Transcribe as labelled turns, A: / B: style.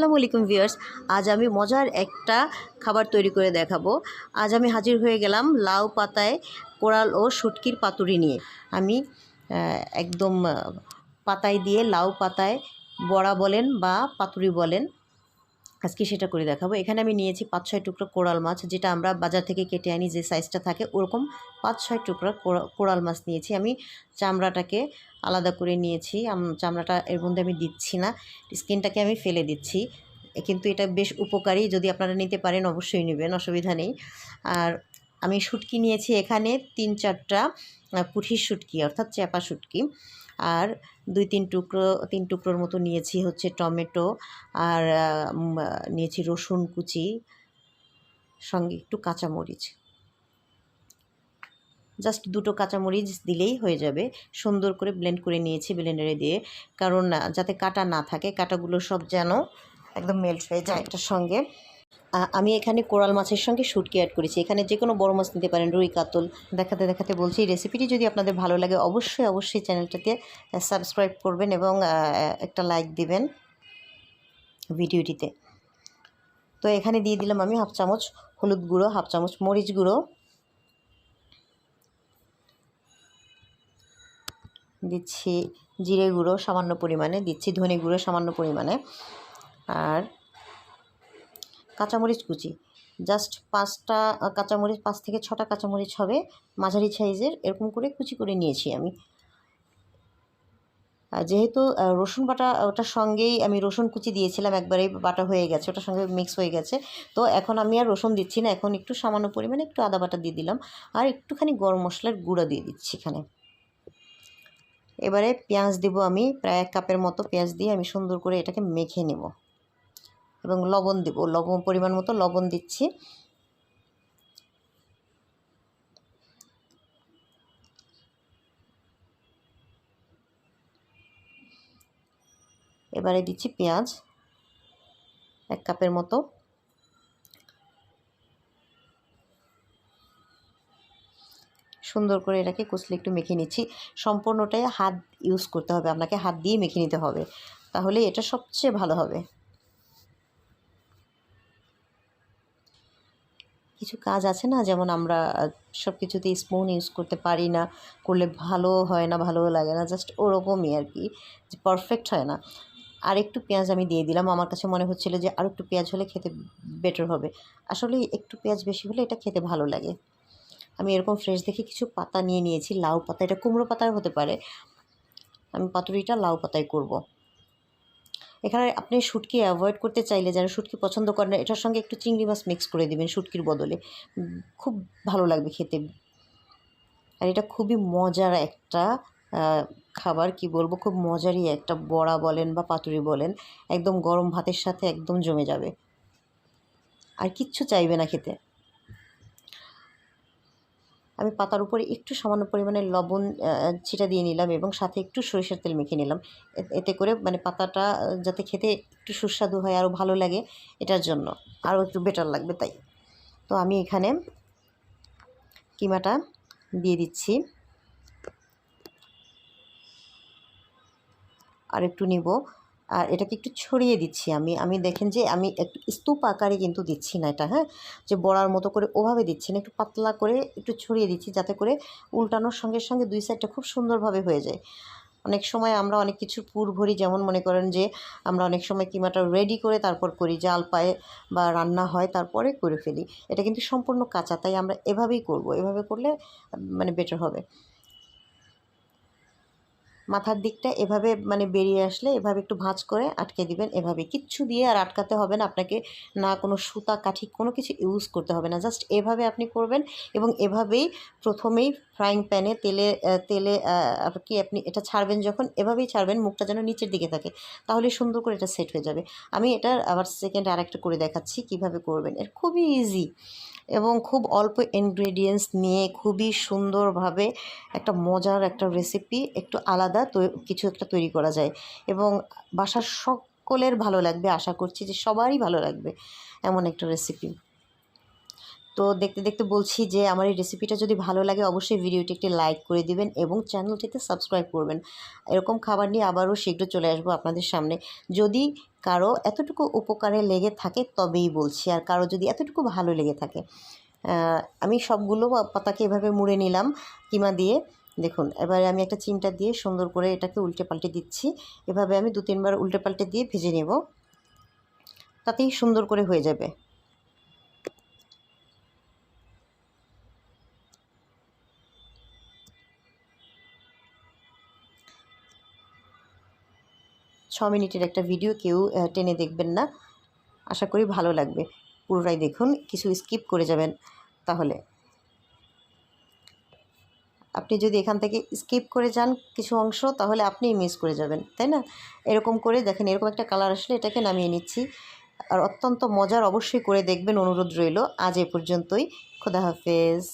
A: আসসালামু আলাইকুম ভিউয়ার্স, আজ আমি মজার একটা খাবার তৈরি করে দেখাবো। আজ আমি হাজির হয়ে গেলাম লাউ পাতায় কোরাল ও শুটকির পাতুরি নিয়ে। আমি একদম পাতায় দিয়ে লাউ পাতায় বড়া বলেন বা পাতুরি বলেন আজকে সেটা করে দেখাবো। এখানে আমি নিয়েছি পাঁচ ছয় টুকরো কোরাল মাছ, যেটা আমরা বাজার থেকে কেটে আনি, যে সাইজটা থাকে ওরকম পাঁচ ছয় টুকরো কোরা- কোরাল মাছ নিয়েছি। আমি চামড়াটাকে আলাদা করে নিয়েছি। চামড়াটা এর মধ্যে আমি দিচ্ছি না, স্কিনটাকে আমি ফেলে দিচ্ছি। কিন্তু এটা বেশ উপকারী, যদি আপনারা নিতে পারেন অবশ্যই নেবেন, অসুবিধা নেই। আর আমি শুটকি নিয়েছি এখানে তিন চারটা পুঁঠির শুটকি, অর্থাৎ চ্যাপা শুটকি। আর দুই তিন টুকরো, তিন টুকরোর মতো নিয়েছি হচ্ছে টমেটো আর নিয়েছি রসুন কুচি, সঙ্গে একটু কাঁচামরিচ। জাস্ট দুটো কাঁচামরিচ দিলেই হয়ে যাবে। সুন্দর করে ব্লেন্ড করে নিয়েছি ব্লেন্ডারে দিয়ে। কারণ, যাতে কাটা না থাকে, কাটাগুলো সব যেন একদম মেল্ট হয়ে যায় এটার সঙ্গে। আমি এখানে কোরাল মাছের সঙ্গে শুটকি অ্যাড করেছি। এখানে যে কোনো বড় মাছ নিতে পারেন, রুই, কাতল, দেখাতে দেখাতে বলছি। রেসিপিটি যদি আপনাদের ভালো লাগে, অবশ্যই অবশ্যই চ্যানেলটাকে সাবস্ক্রাইব করবেন এবং একটা লাইক দিবেন ভিডিওটিতে। তো এখানে দিয়ে দিলাম আমি হাফ চামচ হলুদ গুঁড়ো হাফ চামচ মরিচ গুঁড়ো। দিচ্ছি জিরে গুঁড়ো সামান্য পরিমাণে, দিচ্ছি ধনে গুঁড়ো সামান্য পরিমাণে। আর কাঁচামরিচ কুচি। জাস্ট পাঁচটা কাঁচামরিচ, পাঁচ থেকে ছটা কাঁচামরিচ হবে। মাঝারি সাইজের, এরকম করে কুচি করে নিয়েছি আমি। যেহেতু রসুন বাটা, ওটার সঙ্গেই আমি রসুন কুচি দিয়েছিলাম একবারেই বাটা হয়ে গেছে, ওটার সঙ্গে মিক্স হয়ে গেছে। তো এখন আমি আর রসুন দিচ্ছি না, এখন একটু সামান্য পরিমাণে একটু আদা বাটা দিয়ে দিলাম। আর একটুখানি গরম মশলার গুঁড়ো দিয়ে দিচ্ছি এখানে। এবারে পেঁয়াজ দেব আমি, প্রায় এক কাপের মতো পেঁয়াজ দিয়ে আমি সুন্দর করে এটাকে মেখে নেব। এবং লবণ দেব, লবণ পরিমাণ মতো লবণ দিচ্ছি। এবারে দিচ্ছি পেঁয়াজ, এক কাপের মতো। সুন্দর করে এটাকে কুচলে একটু মেখে নিচ্ছি। সম্পূর্ণটাই হাত ইউজ করতে হবে, আপনাকে হাত দিয়ে মেখে নিতে হবে। তাহলে এটা সবচেয়ে ভালো হবে। কিছু কাজ আছে না? যেমন আমরা সব কিছুতে স্পুন ইউজ করতে পারি না, করলে ভালো হয় না ভালোও লাগে না জাস্ট ওরকমই আর কি, যে পারফেক্ট হয় না। আর একটু পেঁয়াজ আমি দিয়ে দিলাম, আমার কাছে মনে হচ্ছিল যে আর একটু পেঁয়াজ হলে খেতে বেটার হবে। আসলে একটু পেঁয়াজ বেশি হলে এটা খেতে ভালো লাগে। আমি এরকম ফ্রেশ দেখে কিছু পাতা নিয়ে নিয়েছি, লাউ পাতা, এটা কুমড়ো পাতার হতে পারে। আমি পাতুরিটা লাউ পাতায় করব। এখানে আপনি শুটকি অ্যাভয়েড করতে চাইলে, যারা শুটকি পছন্দ করেন এটার সঙ্গে একটু চিংড়ি মাছ মিক্স করে দেবেন শুটকির বদলে। খুব ভালো লাগবে খেতে। আর এটা খুবই মজার একটা খাবার, কি বলব, খুব মজারই একটা বড়া বলেন বা পাতুরি বলেন, একদম গরম ভাতের সাথে একদম জমে যাবে। আর কিচ্ছু চাইবে না খেতে। আমি পাতার উপরে একটু সামান্য পরিমাণে লবণ ছিটা দিয়ে নিলাম এবং সাথে একটু সরিষার তেল মেখে নিলাম। এতে করে মানে পাতাটা যাতে খেতে একটু সুস্বাদু হয় আরও ভালো লাগে এটার জন্য। আরও একটু বেটার লাগবে তাই। তো আমি এখানে কিমাটা দিয়ে দিচ্ছি। আর একটু নিব। আর এটাকে একটু ছড়িয়ে দিচ্ছি আমি। আমি দেখেন যে আমি একটু স্তূপ আকারে কিন্তু দিচ্ছি না এটা হ্যাঁ? যে বড়ার মতো করে ওভাবে দিচ্ছি না, একটু পাতলা করে একটু ছড়িয়ে দিচ্ছি যাতে করে উল্টানোর সঙ্গে সঙ্গে দুই সাইডটা খুব সুন্দরভাবে হয়ে যায়। অনেক সময় আমরা অনেক কিছু পুর ভরি, যেমন মনে করেন যে আমরা অনেক সময় কিমাটা রেডি করে তারপর করি, জাল পায়ে বা রান্না হয়, তারপরে করে ফেলি। এটা কিন্তু সম্পূর্ণ কাঁচা, তাই আমরা এভাবেই করব। এভাবে করলে মানে বেটার হবে। মাথার দিকটা এভাবে মানে বেরিয়ে আসলে এভাবে একটু ভাঁজ করে আটকে দিবেন এভাবে। কিচ্ছু দিয়ে আর আটকাতে হবে না, আপনাকে না কোনো সুতা, কাঠি কোনো কিছু ইউজ করতে হবে না। জাস্ট এভাবে আপনি করবেন এবং এভাবেই প্রথমেই ফ্রাইং প্যানে তেলে তেলে আর কি আপনি এটা ছাড়বেন যখন, এভাবেই ছাড়বেন, মুখটা যেন নিচের দিকে থাকে, তাহলে সুন্দর করে এটা সেট হয়ে যাবে। আমি এটা আবার সেকেন্ড আর একটা করে দেখাচ্ছি কীভাবে করবেন। এর খুবই ইজি এবং খুব অল্প ইনগ্রেডিয়েন্টস নিয়ে খুবই সুন্দরভাবে একটা মজার একটা রেসিপি একটু আলাদা তো, কিছু একটা তৈরি করা যায়। এবং বাসার সকলের ভালো লাগবে, আশা করছি যে সবারই ভালো লাগবে এমন একটা রেসিপি তো দেখতে দেখতে বলছি যে আমার এই রেসিপিটা যদি ভালো লাগে অবশ্যই ভিডিওটি একটি লাইক করে দিবেন এবং চ্যানেলটিতে সাবস্ক্রাইব করবেন। এরকম খাবার নিয়ে আবারও শীঘ্র চলে আসব আপনাদের সামনে। যদি কারও এতটুকু উপকারে লেগে থাকে তবেই বলছি, আর কারও যদি এতটুকু ভালো লেগে থাকে আমি সবগুলো পাতাকে এভাবে মুড়ে নিলাম, কিমা দিয়ে দেখুন, এবারে আমি একটা চিমটা দিয়ে সুন্দর করে এটাকে উল্টে পাল্টে দিচ্ছি। এভাবে আমি দু, তিনবার উল্টে পাল্টে দিয়ে ভেজে নেব। তাতেই সুন্দর করে হয়ে যাবে। ছ মিনিটের একটা ভিডিও কেউ টেনে দেখবেন না। আশা করি ভালো লাগবে। পুরোটাই দেখুন, কিছু স্কিপ করে যাবেন তাহলে। আপনি যদি এখান থেকে স্কিপ করে যান কিছু অংশ, তাহলে আপনিই মিস করে যাবেন, তাই না? এরকম করে দেখেন, এরকম একটা কালার আসলে এটাকে নামিয়ে নিচ্ছি। আর অত্যন্ত মজার অবশ্যই করে দেখবেন, অনুরোধ রইল। আজ এ পর্যন্তই। খোদা হাফেজ।